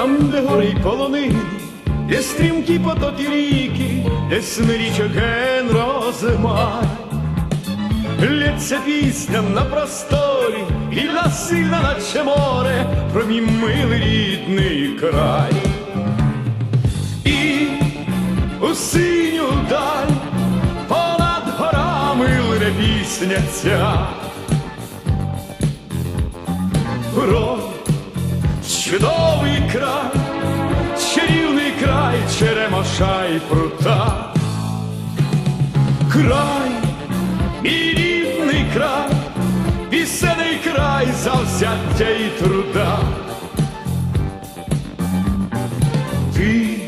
там, де гори полонини, де стрімкі потоки ріки, де смирічок ген розмай. Лється пісня на просторі, і насильна наче море, про мій милий рідний край. І у синю даль понад горами лине пісня ця. Про чудовий край, чарівний край, черемоша й прута. Край, мій рідний край, пісений край завзяття і труда. Ти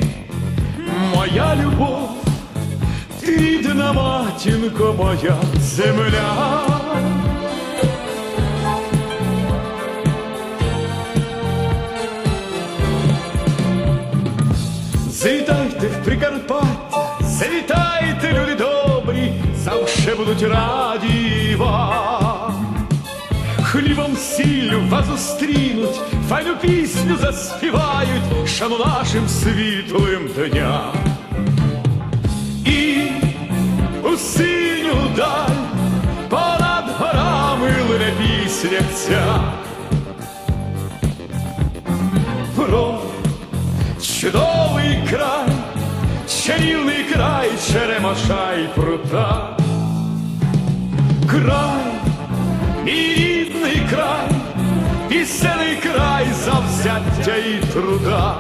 моя любов, ти рідна матінко моя земля. Завітайте в Прикарпаття, завітайте, люди добрі, завше будуть раді вам. Хлібом сіллю вас зустрінуть, файну пісню заспівають, шану нашим світлим дням. І у синю даль понад горами лине пісня ця. Чарівний край, черемоша й прута. Край, мій рідний край, пісений край завзяття і труда.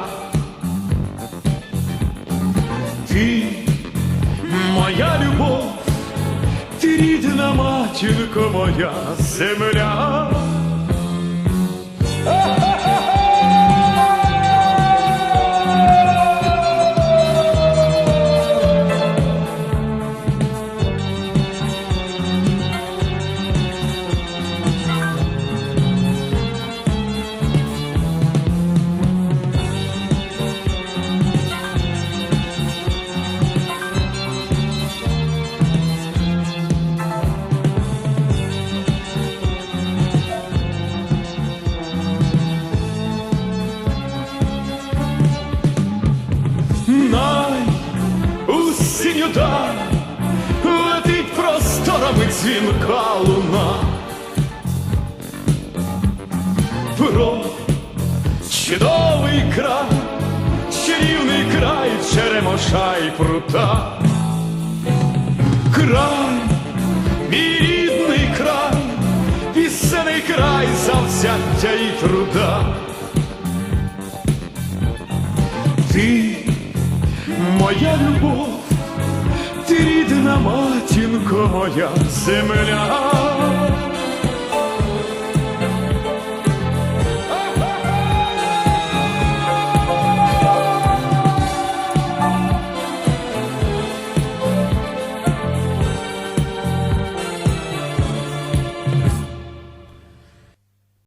Ти моя любов, ти рідна матінко моя земля. У синю летить просторами дзвінка луна. Про чудовий край, чарівний край, черемоша й прута. Край, мій рідний край, пісений край завзяття і труда. Ти моя любов, ти рідна матінко моя земля.